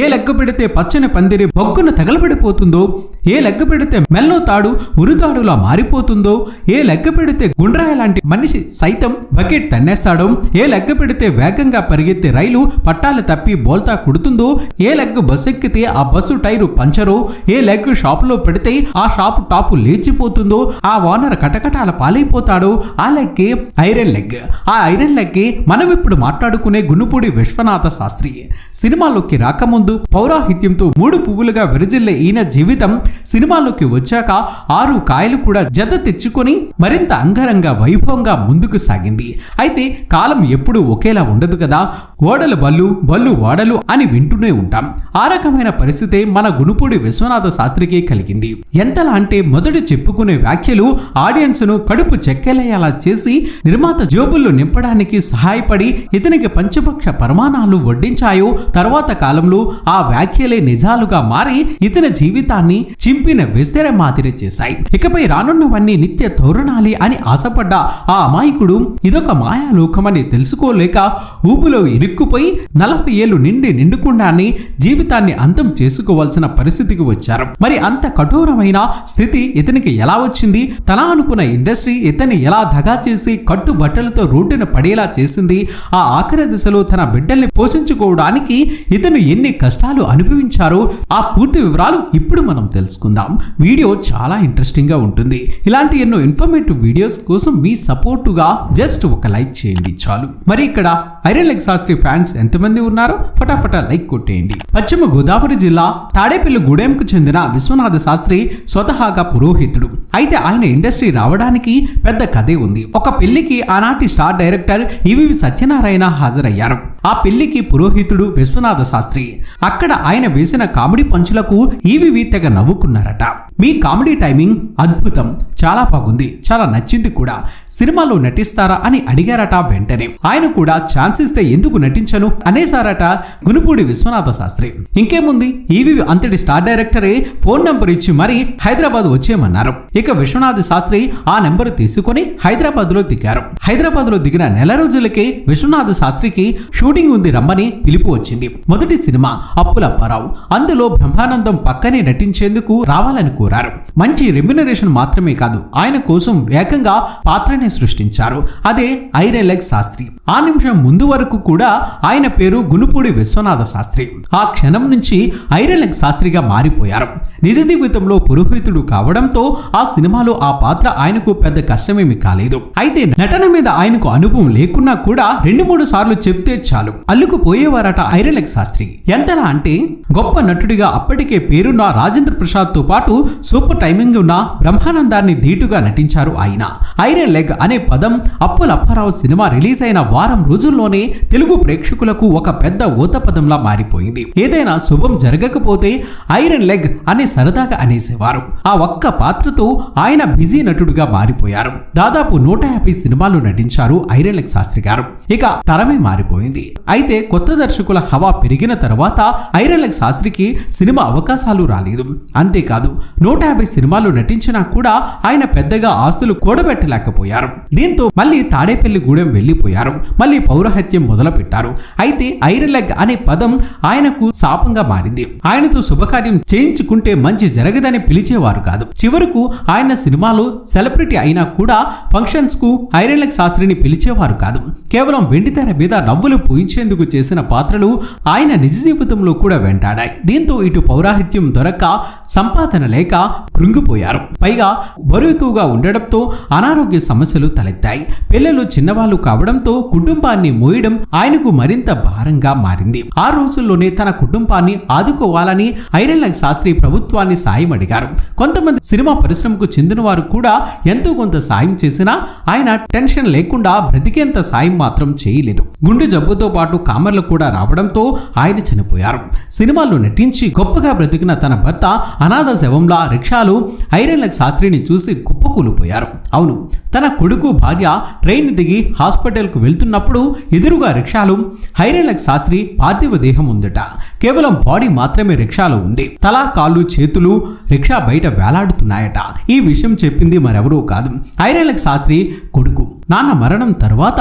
ఏ లెక్క పెడితే పచ్చని పందిరి బొగ్గున తగలబడిపోతుందో ఏ లెక్క పెడితే మెల్లో తాడు ఉరుతాడులా మారిపోతుందో ఏ లెక్క పెడితే గుండ్రాయ లాంటి మనిషి సైతం బకెట్ తన్నేస్తాడో ఏ లెక్క పెడితే వేగంగా పరిగెత్తే రైలు పట్టాలు తప్పి బోల్తా కుడుతుందో ఏ లెగ్ బస్సు ఎక్కితే ఆ బస్సు టైరు పంచరో ఏ లెగ్ షాపులో పెడితే ఆ షాపు టాపు లేచిపోతుందో ఆ ఓనర్ కటకటాల పాలైపోతాడో ఆ లెగ్గే ఐరన్ లెగ్. ఆ ఐరన్ లెగ్గే మనం ఇప్పుడు మాట్లాడుకునే గునుపూడి విశ్వనాథ శాస్త్రి. సినిమాలోకి రాకముందు పౌరాహిత్యంతో మూడు పువ్వులుగా విరజిల్లే ఈయన జీవితం సినిమాలోకి వచ్చాక ఆరు కాయలు కూడా జత తెచ్చుకొని మరింత అంగరంగ వైభవంగా ముందుకు సాగింది. అయితే కాలం ఎప్పుడూ ఒకేలా ఉండదు కదా. ఓడలు బల్లు బల్లు ఓడలు అని వింటూనే ఉంటాం. ఆ రకమైన పరిస్థితే మన గునుపూడి విశ్వనాథ శాస్త్రికి కలిగింది. ఎంతలా అంటే మొదట చెప్పుకునే వ్యాఖ్యలు ఆడియన్స్ను కడుపు చెక్కెలయ్యేలా చేసి నిర్మాత జోబుల్లో నింపడానికి సహాయపడి ఇతనికి పంచపక్ష పరిమాణాలు వడ్డించాయో తర్వాత కాలంలో ఆ వ్యాఖ్యలే నిజాలుగా మారి ఇతని జీవితాన్ని చింపిన విస్తర మాదిరి చేశాయి. ఇకపై రానున్నవన్నీ నిత్య తోరణాలి అని ఆశపడ్డ ఆ అమాయకుడు ఇదొక మాయాలోకమని తెలుసుకోలేక ఊపులో ఇరుక్కుపోయి నలభై ఏళ్ళు నిండి నిండుకుండానే జీవితాన్ని అంతం చేసుకోవాల్సిన పరిస్థితికి వచ్చారు. మరి అంత కఠోరమైన స్థితి ఇతనికి ఎలా వచ్చింది? తన అనుకున్న ఇండస్ట్రీ ఇతన్ని ఎలా దగా చేసి కట్టు బట్టలతో రోడ్డున పడేలా చేసింది? ఆ ఆఖరి దిశలో తన బిడ్డల్ని పోషించుకోవడానికి ఇతను ఎన్ని కష్టాలు అనుభవించారో ఆ పూర్తి వివరాలు ఇప్పుడు మనం తెలుసుకుందాం. వీడియో చాలా ఇంట్రెస్టింగ్గా ఉంటుంది. ఇలాంటి ఎన్నో ఇన్ఫర్మేటివ్ వీడియోస్ కోసం మీ సపోర్టుగా జస్ట్ ఒక లైక్ చేయండి చాలు. మరి ఇక్కడ ఐరన్ లెగ్ శాస్త్రి ఫ్యాన్స్ ఎంతమంది ఉన్నారో ఫటాఫటా లైక్ కొట్టేయండి. పశ్చిమ గోదావరి జిల్లా తాడేపల్లి గూడెంకు చెందిన విశ్వనాథ శాస్త్రి స్వతహాగా పురోహితుడు. అయితే ఆయన ఇండస్ట్రీ రావడానికి పెద్ద కథే ఉంది. ఒక పెళ్ళికి ఆనాటి స్టార్ డైరెక్టర్ ఈవివి సత్యనారాయణ హాజరయ్యారు. ఆ పెళ్ళికి పురోహితుడు విశ్వనాథ శాస్త్రి. అక్కడ ఆయన వేసిన కామెడీ పంచులకు ఈవివి తెగ నవ్వుకున్నారట. మీ కామెడీ టైమింగ్ అద్భుతం చాలా బాగుంది చాలా నచ్చింది కూడా. సినిమాలో నటిస్తారా అని అడిగారట వెంటనే. ఆయన కూడా ఛాన్స్ ఇస్తే ఎందుకు నటించను అనేసారట గునుపూడి విశ్వనాథ శాస్త్రి. ఇంకేముంది? ఈవి అంతటి స్టార్ డైరెక్టరే ఫోన్ నంబర్ ఇచ్చి మరి హైదరాబాద్ వచ్చేయమన్నారు. ఇక విశ్వనాథ శాస్త్రి ఆ నెంబర్ తీసుకుని హైదరాబాద్లో దిగారు. హైదరాబాద్లో దిగిన నెల రోజులకే విశ్వనాథ శాస్త్రికి షూటింగ్ ఉంది రమ్మని పిలుపు వచ్చింది. మొదటి సినిమా అప్పుల పరావు. అందులో బ్రహ్మానందం పక్కనే నటించేందుకు రావాలని కోరారు. మంచి రెమ్యునరేషన్ మాత్రమే కాదు ఆయన కోసం వేగంగా పాత్రని సృష్టించారు. అదే ఐరన్ శాస్త్రి. ఆ నిమిషం ముందు వరకు కూడా ఆయన పేరు గునుపూడి విశ్వనాథ శాస్త్రి. ఆ క్షణం నుంచి ఐరన్ శాస్త్రిగా మారిపోయారు. నిజ జీవితంలో పురోహితుడు కావడంతో ఆ సినిమాలో ఆ పాత్ర ఆయనకు పెద్ద కష్టమేమి కాలేదు. అయితే నటన మీద ఆయనకు అనుభవం లేకున్నా కూడా రెండు మూడు సార్లు చెప్తే చాలు. అల్లుకుపోయేవారట ఐరెలెక్ శాస్త్రి. ఎంతలా అంటే గొప్ప నటుడిగా అప్పటికే పేరున్న రాజేంద్ర ప్రసాద్తో పాటు సూపర్ టైమింగ్ ఉన్న బ్రహ్మానందాన్ని ధీటుగా నటించారు ఆయన. ఐరన్ లెగ్ అనే పదం అప్పుల అప్పారావు సినిమా రిలీజ్ అయిన వారం రోజుల్లోనే తెలుగు ప్రేక్షకులకు ఒక పెద్ద ఊత పదంలా మారిపోయింది. ఏదైనా శుభం జరగకపోతే ఐరన్ లెగ్ అని సరదాగా అనేసేవారు. ఆ ఒక్క పాత్రతో ఆయన బిజీ నటుడుగా మారిపోయారు. దాదాపు నూట యాభై సినిమాలు నటించారు ఐరన్ లెగ్ శాస్త్రి గారు. ఇక తరమే మారిపోయింది. అయితే కొత్త దర్శకుల హవా పెరిగిన తర్వాత ఐరన్ లెగ్ శాస్త్రికి సినిమా అవకాశాలు రాలేదు. అంతేకాదు నూట యాభై సినిమాలు నటించినా కూడా ఆయన పెద్దగా ఆస్తులు కూడబెట్టలేకపోయారు. దీంతో మళ్ళీ తాడేపల్లి గూడెం వెళ్ళిపోయారు మళ్ళీ పౌరహత్యం మొదలు పెట్టారు అయితే ఐరన్ లెగ్ అనే పదం ఆయనకు శాపంగా మారింది. ఆయనతో శుభకార్యం చేయించుకుంటే మంచి జరగదని పిలిచేవారు కాదు. చివరకు ఆయన సినిమాలో సెలబ్రిటీ అయినా కూడా ఫంక్షన్స్కు ఐరన్ లెగ్ శాస్త్రిని పిలిచేవారు కాదు. కేవలం వెండితెర మీద నవ్వులు పూయించేందుకు చేసిన పాత్రలు ఆయన నిజ జీవితంలో కూడా వెంటాడాయి. దీంతో ఇటు పౌరాహిత్యం దొరక్క సంపాదన లేక కృంగిపోయారు. పైగా బరువు ఎక్కువగా ఉండడంతో అనారోగ్య సమస్య సమస్యలు తలెత్తాయి. పిల్లలు చిన్నవాళ్ళు కావడంతో కుటుంబాన్ని మోయడం ఆయనకు మరింత భారంగా మారింది. ఆ రోజుల్లోనే తన కుటుంబాన్ని ఆదుకోవాలని ఐరన్ శాస్త్రి ప్రభుత్వాన్ని సాయం అడిగారు. కొంతమంది సినిమా పరిశ్రమకు చెందిన వారు కూడా ఎంతో కొంత సాయం చేసినా ఆయన టెన్షన్ లేకుండా బ్రతికేంత సాయం మాత్రం చేయలేదు. గుండె జబ్బుతో పాటు కామర్లు కూడా రావడంతో ఆయన చనిపోయారు. సినిమాల్లో నటించి గొప్పగా బ్రతికిన తన భర్త అనాథ శవంలా రిక్షాలు ఐరన్ శాస్త్రిని చూసి కుప్పకూలిపోయారు. అవును తన కొడుకు భార్య ట్రైన్ దిగి హాస్పిటల్కు వెళ్తున్నప్పుడు ఎదురుగా రిక్షాలు హైరేలక్ శాస్త్రి పార్థివ దేహం ఉందట. కేవలం బాడీ మాత్రమే రిక్షాలో ఉంది. తల కాళ్ళు చేతులు రిక్షా బయట వేలాడుతున్నాయట. ఈ విషయం చెప్పింది మరెవరూ కాదు. హైరేలక్ శాస్త్రి కొడుకు. నాన్న మరణం తర్వాత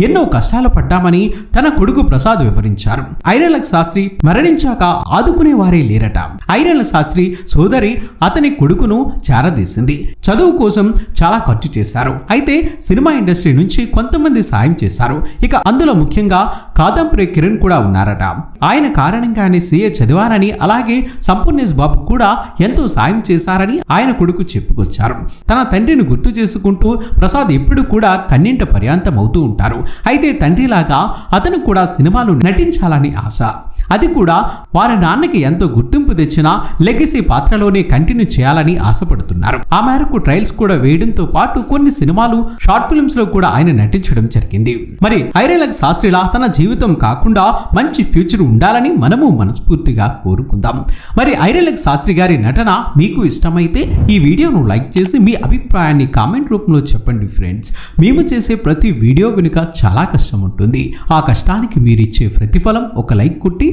ఎన్నో కష్టాలు పడ్డామని తన కొడుకు ప్రసాద్ వివరించారు. ఐరేల శాస్త్రి మరణించాక ఆదుకునే వారే లేరట. ఐరేల శాస్త్రి సోదరి అతని కొడుకును చేరదీసింది. చదువు కోసం చాలా ఖర్చు చేశారు. అయితే సినిమా ఇండస్ట్రీ నుంచి కొంతమంది సాయం చేశారు. ఇక అందులో ముఖ్యంగా కాదంపరి కిరణ్ కూడా ఉన్నారట. ఆయన కారణంగానే సీఏ చదివారని అలాగే సంపూర్ణేష్ బాబు కూడా ఎంతో సాయం చేశారని ఆయన కొడుకు చెప్పుకొచ్చారు. తన తండ్రిని గుర్తు చేసుకుంటూ ప్రసాద్ ఎప్పుడు కూడా కన్నింట పర్యాంతం అవుతూ ఉంటారు. అయితే తండ్రిలాగా అతను కూడా సినిమాలు నటించాలని ఆశ. అది కూడా వారి నాన్నకి ఎంతో గుర్తింపు తెచ్చిన లెగసీ పాత్రలోనే కంటిన్యూ చేయాలని ఆశపడుతున్నారు. ఆ మేరకు ట్రయల్స్ కూడా వేయడంతో పాటు కొన్ని సినిమాలు షార్ట్ ఫిల్మ్స్లో కూడా ఆయన నటించడం జరిగింది. మరి ఐరేలక్ శాస్త్రిలా తన జీవితం కాకుండా మంచి ఫ్యూచర్ ఉండాలని మనము మనస్ఫూర్తిగా కోరుకుందాం. మరి ఐరేలక్ శాస్త్రి గారి నటన మీకు ఇష్టమైతే ఈ వీడియోను లైక్ చేసి మీ అభిప్రాయాన్ని కామెంట్ రూపంలో చెప్పండి ఫ్రెండ్స్. మేము చేసే ప్రతి వీడియో వెనుక చాలా కష్టం ఉంటుంది. ఆ కష్టానికి మీరిచ్చే ప్రతిఫలం ఒక లైక్ కొట్టి